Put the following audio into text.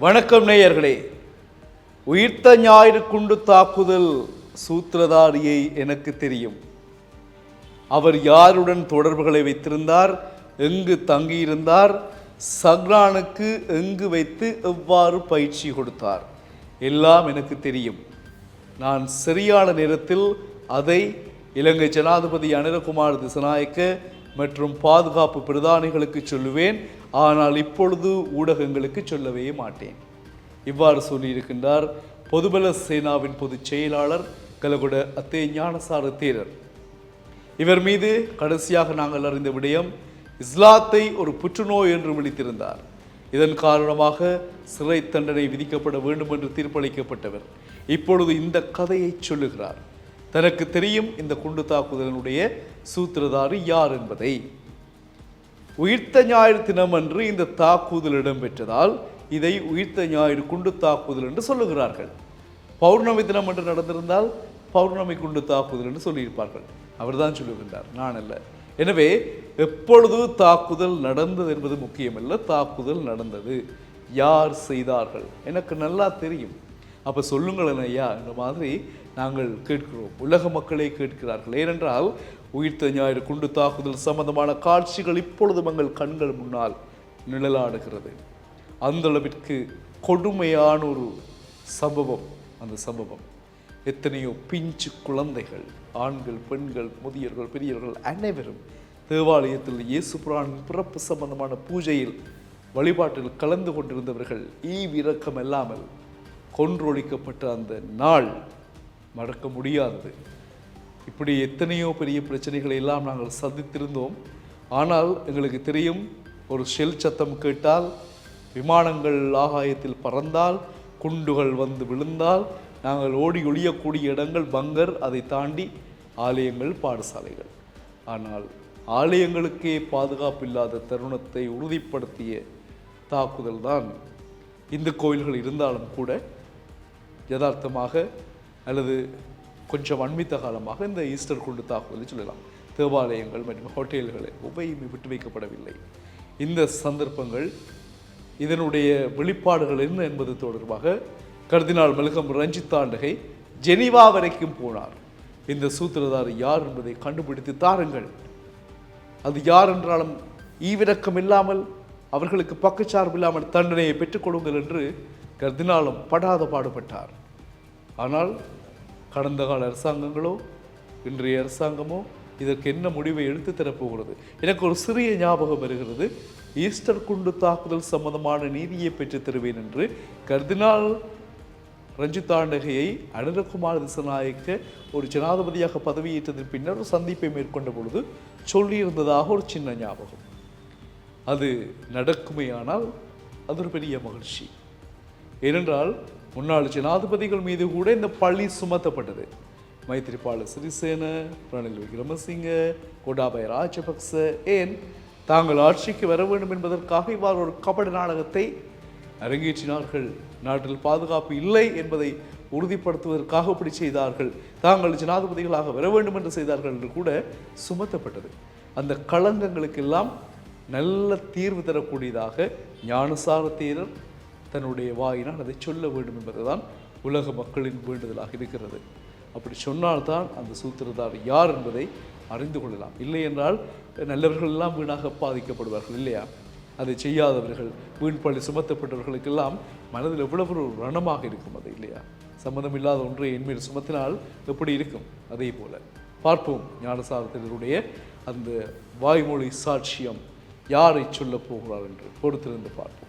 வணக்கம் நேயர்களே. உயிர்த்த ஞாயிறு குண்டு தாக்குதல் சூத்திரதாரியை எனக்கு தெரியும். அவர் யாருடன் தொடர்புகளை வைத்திருந்தார்? எங்கு தங்கியிருந்தார்? சக்ரானுக்கு எங்கு வைத்து எவ்வாறு பயிற்சி கொடுத்தார்? எல்லாம் எனக்கு தெரியும். நான் சரியான நேரத்தில் அதை இலங்கை ஜனாதிபதி அனிரகுமார் திசநாயக்க மற்றும் பாதுகாப்பு பிரதானிகளுக்கு சொல்லுவேன். ஆனால் இப்பொழுது ஊடகங்களுக்கு சொல்லவே மாட்டேன். இவ்வாறு சொல்லியிருக்கின்றார் பொதுபல சேனாவின் பொதுச் செயலாளர் கலகுட அத்தே ஞானசார தேரர். இவர் மீது கடைசியாக நாங்கள் அறிந்த விடயம் இஸ்லாத்தை ஒரு புற்றுநோய் என்று விழித்திருந்தார். இதன் காரணமாக சிறை தண்டனை விதிக்கப்பட வேண்டும் என்று தீர்ப்பளிக்கப்பட்டவர். இப்பொழுது இந்த கதையை சொல்லுகிறார். தனக்கு தெரியும் இந்த குண்டு தாக்குதலினுடைய சூத்திரதாரி யார் என்பதை. உயிர்த்த ஞாயிறு தினம் அன்று இந்த தாக்குதல் இடம்பெற்றதால் இதை உயிர்த்த ஞாயிறு குண்டு தாக்குதல் என்று சொல்லுகிறார்கள். பௌர்ணமி தினம் என்று நடந்திருந்தால் பௌர்ணமி குண்டு தாக்குதல் என்று சொல்லியிருப்பார்கள். அவர்தான் சொல்லுகின்றார். நான் அல்ல. எனவே எப்பொழுது தாக்குதல் நடந்தது என்பது முக்கியமல்ல. தாக்குதல் நடந்தது. யார் செய்தார்கள்? எனக்கு நல்லா தெரியும். அப்போ சொல்லுங்களேன் ஐயா இந்த மாதிரி நாங்கள் கேட்கிறோம். உலக மக்களே கேட்கிறார்கள். ஏனென்றால் உயிர்த்த ஞாயிறு குண்டு தாக்குதல் சம்பந்தமான காட்சிகள் இப்பொழுதும் எங்கள் கண்கள் முன்னால் நிழலாடுகிறது. அந்தளவிற்கு கொடுமையான ஒரு சம்பவம் அந்த சம்பவம். எத்தனையோ பிஞ்சு குழந்தைகள் ஆண்கள் பெண்கள் முதியவர்கள் பெரியவர்கள் அனைவரும் தேவாலயத்தில் இயேசு புராணின் பிறப்பு சம்பந்தமான பூஜையில் வழிபாட்டில் கலந்து கொண்டிருந்தவர்கள் ஈவிரக்கம் இல்லாமல் கொன்றொழிக்கப்பட்ட அந்த நாள் மறக்க முடியாதது. இப்படி எத்தனையோ பெரிய பிரச்சனைகளை எல்லாம் நாங்கள் சந்தித்திருந்தோம். ஆனால் எங்களுக்கு தெரியும் ஒரு ஷெல் சத்தம் கேட்டால் விமானங்கள் ஆகாயத்தில் பறந்தால் குண்டுகள் வந்து விழுந்தால் நாங்கள் ஓடி ஒழியக்கூடிய இடங்கள் பங்கர் அதை தாண்டி ஆலயங்கள் பாடசாலைகள். ஆனால் ஆலயங்களுக்கே பாதுகாப்பு இல்லாத தருணத்தை உறுதிப்படுத்திய தாக்குதல் தான் இந்து கோயில்கள் இருந்தாலும் கூட யதார்த்தமாக அல்லது கொஞ்சம் அண்மித்த காலமாக இந்த ஈஸ்டர் குண்டு தாக்குதலை சொல்லலாம். தேவாலயங்கள் மற்றும் ஹோட்டல்களை உபயுமே விட்டு வைக்கப்படவில்லை. இந்த சந்தர்ப்பங்கள் இதனுடைய வெளிப்பாடுகள் என்ன என்பது தொடர்பாக கர்தினால் மெல்கம் ரஞ்சித் தாண்டகை ஜெனிவா வரைக்கும் போனார். இந்த சூத்திரதார் யார் என்பதை கண்டுபிடித்து தாருங்கள். அது யார் என்றாலும் ஈவிரக்கம் இல்லாமல் அவர்களுக்கு பக்கச்சார்பு இல்லாமல் தண்டனையை பெற்றுக் கொடுங்கள் என்று கர்தினாலும் படாத பாடுபட்டார். ஆனால் கடந்த கால அரசாங்கங்களோ இன்றைய அரசாங்கமோ இதற்கு என்ன முடிவை எடுத்து தரப்போகிறது? எனக்கு ஒரு சிறிய ஞாபகம் வருகிறது. ஈஸ்டர் குண்டு தாக்குதல் சம்பந்தமான நீதியை பெற்றுத் தருவேன் என்று கர்தினால் ரஞ்சித் ஆண்டகையை அனிரகுமார் திசநாயக்க ஒரு ஜனாதிபதியாக பதவியேற்றதன் பின்னர் ஒரு சந்திப்பை மேற்கொண்ட பொழுது சொல்லியிருந்ததாக ஒரு சின்ன ஞாபகம். அது நடக்குமேயானால் அது ஒரு பெரிய மகிழ்ச்சி. ஏனென்றால் முன்னாள் ஜனாதிபதிகள் மீது கூட இந்த பழி சுமத்தப்பட்டது. மைத்திரிபால சிறிசேன ரணில் விக்ரமசிங்க கோடாபய ராஜபக்ச ஏன் தாங்கள் ஆட்சிக்கு வர வேண்டும் என்பதற்காக இவ்வாறு ஒரு கபட நாடகத்தை அரங்கேற்றினார்கள். நாட்டில் பாதுகாப்பு இல்லை என்பதை உறுதிப்படுத்துவதற்காக இப்படி செய்தார்கள். தாங்கள் ஜனாதிபதிகளாக வர வேண்டும் என்று செய்தார்கள் என்று கூட சுமத்தப்பட்டது. அந்த களங்கங்களுக்கெல்லாம் நல்ல தீர்வு தரக்கூடியதாக ஞானசார தீரர் தன்னுடைய வாயினால் அதை சொல்ல வேண்டும் என்பதுதான் உலக மக்களின் வேண்டுதலாக இருக்கிறது. அப்படி சொன்னால்தான் அந்த சூத்திரதார் யார் என்பதை அறிந்து கொள்ளலாம். இல்லை என்றால் நல்லவர்கள் எல்லாம் வீணாக பாதிக்கப்படுவார்கள் இல்லையா? அதை செய்யாதவர்கள் வீண்பள்ளி சுமத்தப்பட்டவர்களுக்கெல்லாம் மனதில் எவ்வளவு ஒரு ரணமாக இருக்கும் அது இல்லையா? சம்மந்தமில்லாத ஒன்றை என்மேல் சுமத்தினால் எப்படி இருக்கும்? அதே போல. பார்ப்போம் ஞானசாரத்தினருடைய அந்த வாய்மொழி சாட்சியம் யாரை சொல்லப் போகிறார் என்று பொறுத்திருந்து பார்ப்போம்.